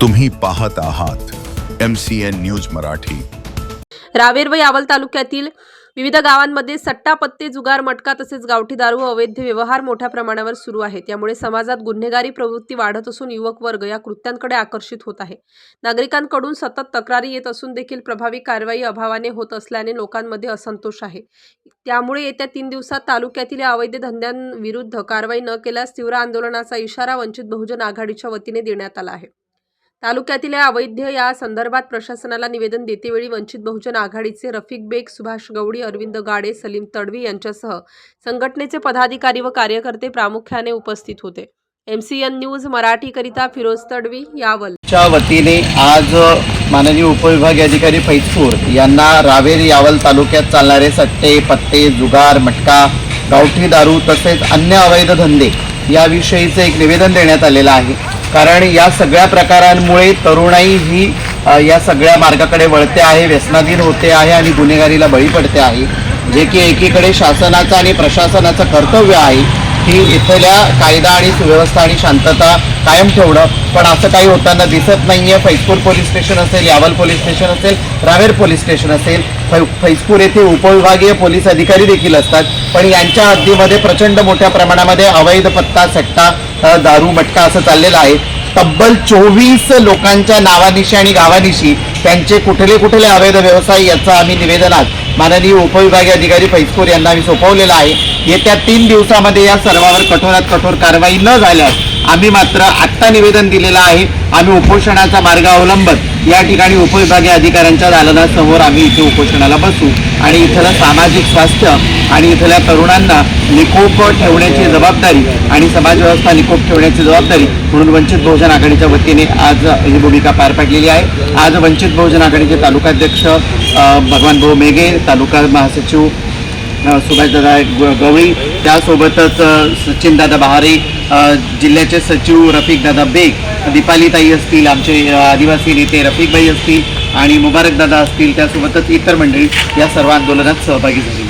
तुम्ही पाहत आहात M C N news Marathi. Raver व यावल तालुक्यातील विविध गावांमध्ये सट्टा पत्ते जुगार मटका तसेच गावठी दारू व अवैध व्यवहार मोठ्या प्रमाणावर सुरू आहेत. त्यामुळे समाजात गुन्हेगारी प्रवृत्ती वाढत असून युवक वर्ग या कृत्यांकडे आकर्षित होत आहे. नागरिकांकडून सतत तक्रारी येत असून देखील प्रभावी कारवाई अभावाने होत असल्याने लोकांमध्ये असंतोष आहे. त्यामुळे येत्या तीन दिवसात तालुक्यातील या अवैध धंद्यांविरुद्ध कारवाई न केल्यास तीव्र आंदोलनाचा इशारा वंचित बहुजन आघाडीच्या वतीने देण्यात आला आहे. तालुक्यातील या अवैध या संदर्भात प्रशासनाला निवेदन देतेवेळी वंचित बहुजन आघाडीचे रफिक बेग सुभाष गवडी अरविंद गाडे सलीम तडवी यांच्यासह संघटनेचे पदाधिकारी व कार्यकर्ते प्रामुख्याने उपस्थित होते. एम सी एन न्यूज मराठीकरिता फिरोज तडवी यावल. च्या वतीने आज माननीय उपविभागीय अधिकारी फैजपूर यांना रावेर यावल तालुक्यात चालणारे सट्टे पत्ते जुगार मटका गावठी दारू तसेच अन्य अवैध धंदे याविषयीचे एक निवेदन देण्यात आलेलं आहे. कारण या सगळ्या प्रकारांमुळे तरुणाई ही या सगळ्या मार्गाकडे वळते आहे व्यसनाधीन होते आहे आणि गुन्हेगारीला बळी पडते आहे. जे की एकीकडे शासनाचं आणि प्रशासनाचं कर्तव्य आहे की इथल्या कायदा आणि सुव्यवस्था आणि शांतता कायम ठेवणं पण असं काही होताना दिसत नाहीये. फैजपूर पोलीस स्टेशन असेल यावल पोलीस स्टेशन असेल रावेर पोलीस स्टेशन असेल फै फैजपूर येथे उपविभागीय पोलीस अधिकारी देखील असतात. पण यांच्या हद्दीमध्ये प्रचंड मोठ्या प्रमाणामध्ये अवैध पत्ता सट्टा दारू मटका असं चाललेलं आहे. तब्बल चोवीस लोकांच्या नावानिशी आणि गावानिशी त्यांचे कुठले कुठले अवैध व्यवसाय याचं आम्ही निवेदनात माननीय उपविभागीय अधिकारी फैजपूर यांना आम्ही सोपवलेलं आहे. येत्या तीन दिवसामध्ये या सर्वावर कठोरात कठोर कारवाई न झाल्यास आम्ही मात्र आत्ता निवेदन दिलेलं आहे. आम्ही उपोषणाचा मार्ग अवलंबत या ठिकाणी उपविभागीय अधिकाऱ्यांच्या दालनासमोर आम्ही इथे उपोषणाला बसू आणि इथलं सामाजिक स्वास्थ्य आणि इथल्या तरुणांना निकोप ठेवण्याची जबाबदारी आणि समाजव्यवस्था निकोप ठेवण्याची जबाबदारी म्हणून वंचित बहुजन आघाडीच्या वतीने आज ही भूमिका पार पाडलेली आहे. आज वंचित बहुजन आघाडीचे तालुकाध्यक्ष भगवान भाऊ मेघे तालुका महासचिव सुभाषदादा ग- गवळी त्यासोबतच सचिनदादा बहारे जिल्ह्याचे सचिव रफिकदादा बेग दीपालीताई असतील आमचे आदिवासी नेते रफिकबाई असतील आणि मुबारकदादा असतील त्यासोबतच इतर मंडळी या सर्व आंदोलनात सहभागी झाली.